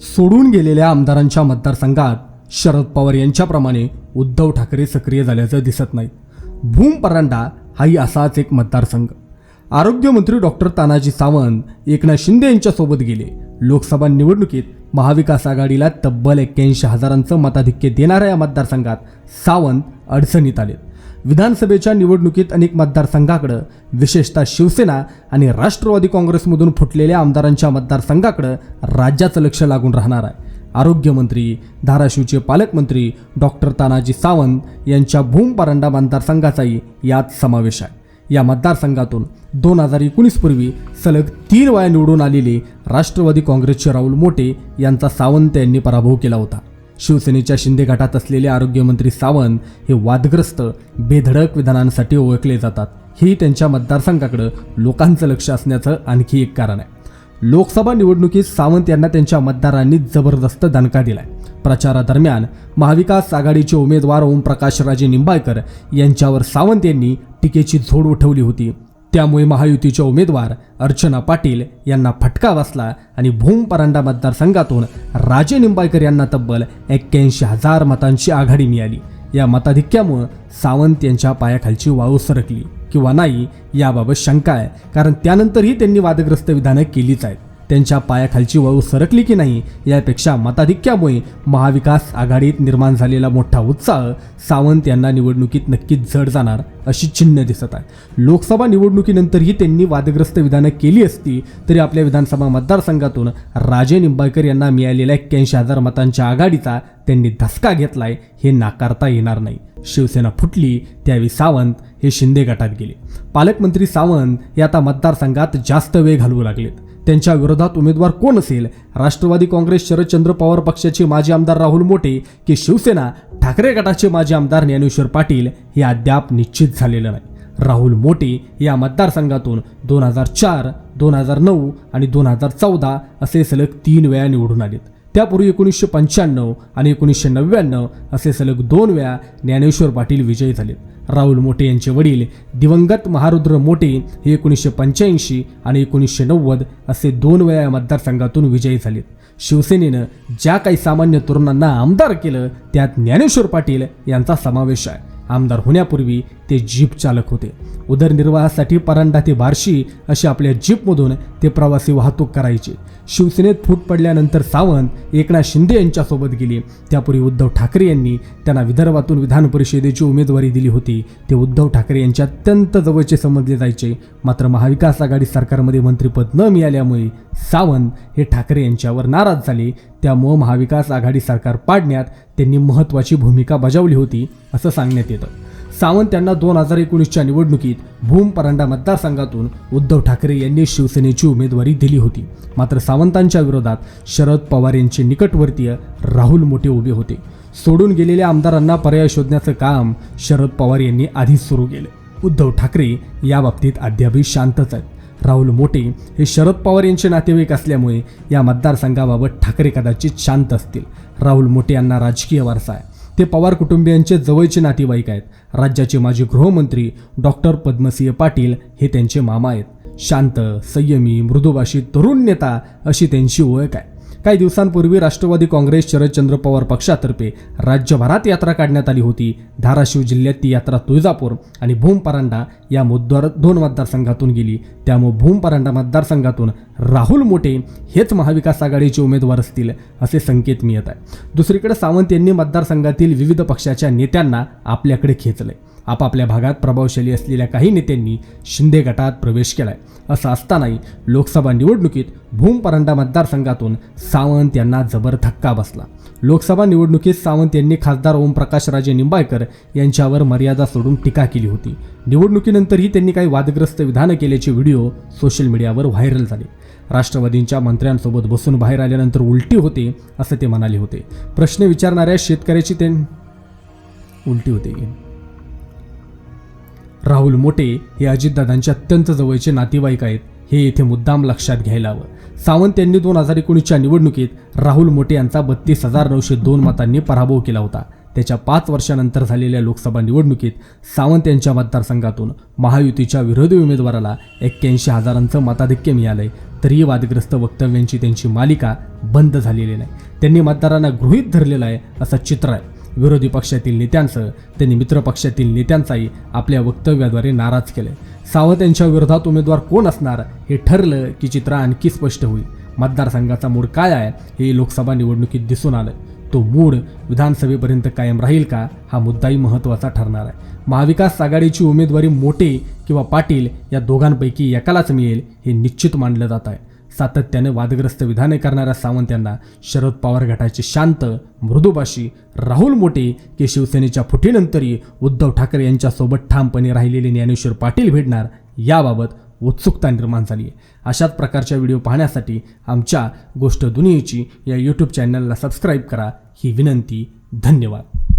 सोडून गेलेल्या आमदारांच्या मतदारसंघात शरद पवार यांच्याप्रमाणे उद्धव ठाकरे सक्रिय झाल्याचं दिसत नाही. भूम परांडा हाही असाच एक मतदारसंघ. आरोग्यमंत्री डॉक्टर तानाजी सावंत एकनाथ शिंदे यांच्यासोबत गेले. लोकसभा निवडणुकीत महाविकास आघाडीला तब्बल एक्क्याऐंशी हजारांचं मताधिक्य देणाऱ्या या मतदारसंघात सावंत अडचणीत आले विधानसभेच्या निवडणुकीत अनेक मतदारसंघाकडं विशेषतः शिवसेना आणि राष्ट्रवादी काँग्रेसमधून फुटलेल्या आमदारांच्या मतदारसंघाकडं राज्याचं लक्ष लागून राहणार आहे. आरोग्यमंत्री धाराशिवचे पालकमंत्री डॉक्टर तानाजी सावंत यांच्या भूम परांडा मतदारसंघाचाही यात समावेश आहे. या मतदारसंघातून दोन हजार एकोणीस पूर्वी सलग तीन वेळा निवडून आलेले राष्ट्रवादी काँग्रेसचे राहुल मोटे यांचा सावंत यांनी पराभव केला होता. शिवसेनेच्या शिंदे गटात असलेले आरोग्यमंत्री सावंत हे वादग्रस्त बेधडक विधानांसाठी ओळखले जातात. ही त्यांच्या मतदारसंघाकडं लोकांचं लक्ष असण्याचं आणखी एक कारण आहे. लोकसभा निवडणुकीत सावंत यांना त्यांच्या मतदारांनी जबरदस्त दणका दिलाय. प्रचारादरम्यान महाविकास आघाडीचे उमेदवार ओमप्रकाश राजे निंबाळकर यांच्यावर सावंत यांनी टीकेची झोड उठवली होती. त्यामुळे महायुतीच्या उमेदवार अर्चना पाटील यांना फटका बसला आणि भूम परांडा मतदारसंघातून राजे निंबाळकर यांना तब्बल एक्क्याऐंशी हजार मतांची आघाडी मिळाली. या मताधिक्यामुळं सावंत यांच्या पायाखालची वाळू सरकली किंवा नाही याबाबत शंका आहे कारण त्यानंतरही त्यांनी वादग्रस्त विधानं केलीच आहेत. त्यांच्या पायाखालची वाळू सरकली की नाही यापेक्षा मताधिक्यामुळे महाविकास आघाडीत निर्माण झालेला मोठा उत्साह सावंत यांना निवडणुकीत नक्कीच जड जाणार अशी चिन्ह दिसत आहे. लोकसभा निवडणुकीनंतरही त्यांनी वादग्रस्त विधानं केली असती तरी आपल्या विधानसभा मतदारसंघातून राजे निंबाळकर यांना मिळालेल्या एक्क्याऐंशी हजार मतांच्या आघाडीचा त्यांनी धसका घेतलाय हे नाकारता येणार नाही. शिवसेना फुटली त्यावेळी सावंत हे शिंदे गटात गेले. पालकमंत्री सावंत हे आता मतदारसंघात जास्त वेळ घालवू लागलेत. त्यांच्या विरोधात उमेदवार कोण असेल? राष्ट्रवादी काँग्रेस शरदचंद्र पवार पक्षाचे माजी आमदार राहुल मोटे की शिवसेना? ठाकरे गटाचे माजी आमदार ज्ञानेश्वर पाटील हे अद्याप निश्चित झालेलं नाही. राहुल मोटे या मतदारसंघातून दोन हजार चार दोन हजार नऊ आणि दोन हजार चौदा असे सलग तीन वेळा निवडून आलेत. त्यापूर्वी एकोणीसशे पंच्याण्णव आणि एकोणीसशे नव्याण्णव असे सलग दोन वेळा ज्ञानेश्वर पाटील विजयी झालेत राहुल मोटे यांचे वडील दिवंगत महारुद्र मोटे हे एकोणीसशे पंच्याऐंशी आणि एकोणीसशे नव्वद असे दोन वेळा या मतदारसंघातून विजयी झालेत. शिवसेनेनं ज्या काही सामान्य तरुणांना आमदार केलं त्यात ज्ञानेश्वर पाटील यांचा समावेश आहे. आमदार होण्यापूर्वी ते जीप चालक होते. उदरनिर्वाहासाठी परांडा ते बार्शी अशी आपल्या जीपमधून ते प्रवासी वाहतूक करायचे. शिवसेनेत फूट पडल्यानंतर सावंत एकनाथ शिंदे यांच्यासोबत गेले. त्यापूर्वी उद्धव ठाकरे यांनी त्यांना विदर्भातून विधान परिषदेची उमेदवारी दिली होती. ते उद्धव ठाकरे यांच्या अत्यंत जवळचे समजले जायचे. मात्र महाविकास आघाडी सरकारमध्ये मंत्रिपद न मिळाल्यामुळे सावंत हे ठाकरे यांच्यावर नाराज झाले. त्यामुळं महाविकास आघाडी सरकार पाडण्यात त्यांनी महत्त्वाची भूमिका बजावली होती असं सांगण्यात येतं. सावंत यांना दोन हजार एकोणीसच्या निवडणुकीत भूम परांडा मतदारसंघातून उद्धव ठाकरे यांनी शिवसेनेची उमेदवारी दिली होती. मात्र सावंतांच्या विरोधात शरद पवार यांचे निकटवर्तीय राहुल मोठे उभे होते. सोडून गेलेल्या आमदारांना पर्याय शोधण्याचं काम शरद पवार यांनी आधीच सुरू केलं. उद्धव ठाकरे या बाबतीत अद्यापही शांतच आहेत. राहुल मोटे हे शरद पवार यांचे नातेवाईक असल्यामुळे या मतदारसंघाबाबत ठाकरे कदाचित शांत असतील. राहुल मोटे यांना राजकीय वारसा आहे. ते पवार कुटुंबियांचे जवळचे नातेवाईक आहेत. राज्याचे माजी गृहमंत्री डॉक्टर पद्मसिंह पाटील हे त्यांचे मामा आहेत. शांत संयमी मृदुभाषी तरुण नेता अशी त्यांची ओळख आहे. काही दिवसांपूर्वी राष्ट्रवादी काँग्रेस शरदचंद्र पवार पक्षातर्फे राज्यभरात यात्रा काढण्यात आली होती. धाराशिव जिल्ह्यात ती यात्रा तुळजापूर आणि भूम परांडा या मुद्द्यावर दोन मतदारसंघातून गेली. त्यामुळे भूम परांडा मतदारसंघातून राहुल मोठे हेच महाविकास आघाडीचे उमेदवार असतील असे संकेत मिळत आहे दुसरीकडे सावंत यांनी मतदारसंघातील विविध पक्षाच्या नेत्यांना आपल्याकडे खेचलंय आपापल्या भागात प्रभावशाली असलेल्या काही नेत्यांनी शिंदे गटात प्रवेश केलाय. असं असतानाही लोकसभा निवडणुकीत भूम परांडा मतदारसंघातून सावंत यांना जबर धक्का बसला. लोकसभा निवडणुकीत सावंत यांनी खासदार ओमप्रकाश राजे निंबाळकर यांच्यावर मर्यादा सोडून टीका केली होती. निवडणुकीनंतरही त्यांनी काही वादग्रस्त विधानं केल्याचे व्हिडिओ सोशल मीडियावर व्हायरल झाले. राष्ट्रवादींच्या मंत्र्यांसोबत बसून बाहेर आल्यानंतर उलटी होते असं ते म्हणाले होते. प्रश्न विचारणाऱ्या शेतकऱ्याची ते उलटी होते राहुल मोटे हे अजितदादांचे अत्यंत जवळचे नातेवाईक आहेत. हे येथे मुद्दाम लक्षात घ्यायला हवं. सावंत यांनी दोन हजार एकोणीसच्या निवडणुकीत राहुल मोटे यांचा बत्तीस हजार नऊशे दोन मतांनी पराभव केला होता. त्याच्या पाच वर्षानंतर झालेल्या लोकसभा निवडणुकीत सावंत यांच्या मतदारसंघातून महायुतीच्या विरोधी उमेदवाराला एक्क्याऐंशी हजारांचं मताधिक्य मिळालंय. तरीही वादग्रस्त वक्तव्यांची त्यांची मालिका बंद झालेली नाही. त्यांनी मतदारांना गृहीत धरलेलं आहे असं चित्र आहे. विरोधी पक्षातील नेत्यांसह त्यांनी मित्रपक्षातील नेत्यांचाही आपल्या वक्तव्याद्वारे नाराज केले. सावंत यांच्या विरोधात उमेदवार कोण असणार हे ठरलं की चित्र आणखी स्पष्ट होईल. मतदारसंघाचा मूड काय आहे हे लोकसभा निवडणुकीत दिसून आलं. तो मूड विधानसभेपर्यंत कायम राहील का हा मुद्दाही महत्त्वाचा ठरणार आहे. महाविकास आघाडीची उमेदवारी मोठे किंवा पाटील या दोघांपैकी एकालाच मिळेल हे निश्चित मानलं जात आहे. सातत्याने वादग्रस्त विधाने करणाऱ्या सावंत यांना शरद पवार गटाचे शांत मृदुभाषी राहुल मोटे की शिवसेनेच्या फुटीनंतरही उद्धव ठाकरे यांच्यासोबत ठामपणे राहिलेले ज्ञानेश्वर पाटील भेटणार याबाबत उत्सुकता निर्माण झाली आहे. अशाच प्रकारच्या व्हिडिओ पाहण्यासाठी आमच्या गोष्ट दुनियेची या यूट्यूब चॅनलला सबस्क्राईब करा. ही विनंती धन्यवाद.